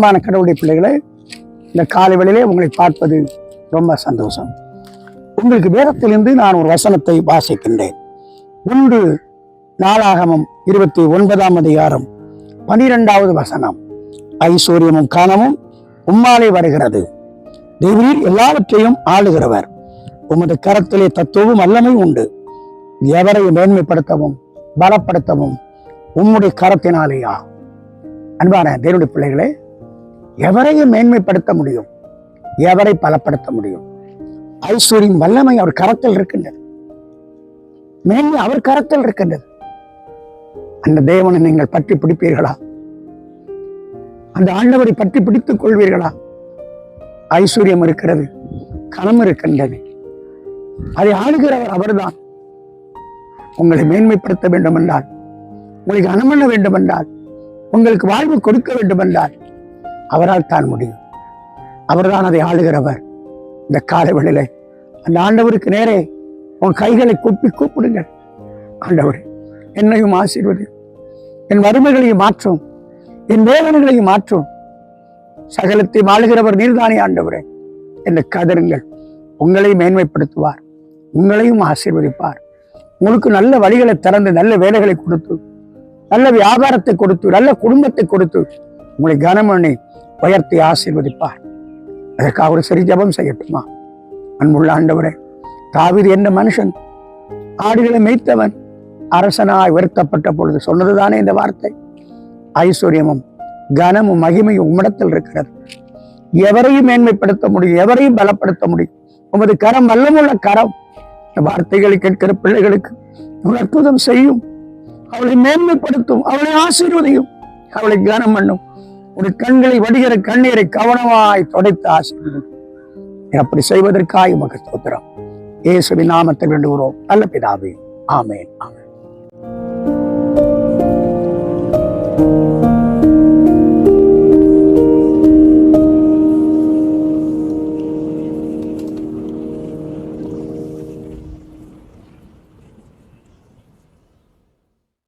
அன்பான கடவுளுடைய பிள்ளைகளை இந்த காலை வேளையிலே உங்களை பார்ப்பது ரொம்ப சந்தோஷம். உங்களுக்கு வேதத்திலிருந்து நான் ஒரு வசனத்தை வாசிக்கின்றேன். ஒன்று நாளாகமம் இருபத்தி ஒன்பதாம் அதிகாரம் பனிரெண்டாவது வசனம். ஐஸ்வர்யமும் காணமும் உம்மாலே வருகிறது. தேவரீர் எல்லாவற்றையும் ஆளுகிறவர். உமது கரத்திலே தத்துவம் வல்லமை உண்டு. எவரை மேன்மைப்படுத்தவும் பலப்படுத்தவும் உம்முடைய கரத்தினாலேயா? அன்பான தேவனுடைய பிள்ளைகளே எவரையும் மேன்மைப்படுத்த முடியும். எவரை பலப்படுத்த முடியும். ஐஸ்வர்யம் வல்லமை அவர் கரத்தில் இருக்கின்றது. மேன்மை அவர் கரத்தில் இருக்கின்றது. அந்த தேவனை நீங்கள் பற்றி பிடிப்பீர்களா? அந்த ஆண்டவரை பற்றி பிடித்துக் கொள்வீர்களா? ஐஸ்வர்யம் இருக்கிறது கனம் இருக்கின்றது. அதை ஆளுகிறவர் அவர்தான். உங்களை மேன்மைப்படுத்த வேண்டும் என்றால் உங்களுக்கு அணமண்ண வேண்டும் என்றால் உங்களுக்கு வாழ்வு கொடுக்க வேண்டும் என்றால் அவரால் தான் முடியும். அவர்தான் அதை ஆளுகிறவர். இந்த காலவெளியில அந்த ஆண்டவருக்கு நேரே உன் கைகளை கூப்பி கூப்பிடுங்கள். ஆண்டவரே என்னையும் ஆசீர்வதி. என் வறுமைகளையும் மாற்றும். என் வேதனைகளையும் மாற்றும். சகலத்தை ஆளுகிறவர் நீர்தானே ஆண்டவரே. என்று கதருங்கள் உங்களையும் மேன்மைப்படுத்துவார். உங்களையும் ஆசீர்வதிப்பார். உங்களுக்கு நல்ல வழிகளை திறந்து நல்ல வேலைகளை கொடுத்து நல்ல வியாபாரத்தை கொடுத்து நல்ல குடும்பத்தை கொடுத்து உங்களை கனமணி உயர்த்தி ஆசீர்வதிப்பார். அதற்காக ஒரு சிறு ஜபம் செய்யட்டுமா? அன்புள்ள ஆண்டவரே தாவிது என்ற மனுஷன் ஆடுகளை மேய்த்தவன் அரசனாய் வருத்தப்பட்ட பொழுது சொன்னதுதானே இந்த வார்த்தை? ஐஸ்வர்யமும் கனமும் மகிமையும் உம்மிடத்தில் இருக்கிறது. எவரையும் மேன்மைப்படுத்த முடியும் எவரையும் பலப்படுத்த முடியும். உமது கரம் வல்லமுள்ள கரம். இந்த வார்த்தைகளை கேட்கிற பிள்ளைகளுக்கு அற்புதம் செய்யும். அவளை மேன்மைப்படுத்தும் அவளை ஆசீர்வதியும் அவளை கனம் பண்ணும். உன் கண்களை வடிகிற கண்ணீரை கவனமாய் தொடைத்து ஆசிர்வதிக்கும். அப்படி செய்வதற்காக உமக்கு ஸ்தோத்திரம். இயேசுவின் நாமத்தில் வேண்டுகிறோம். நல்ல பிதாவே. ஆமேன். ஆமேன். thank you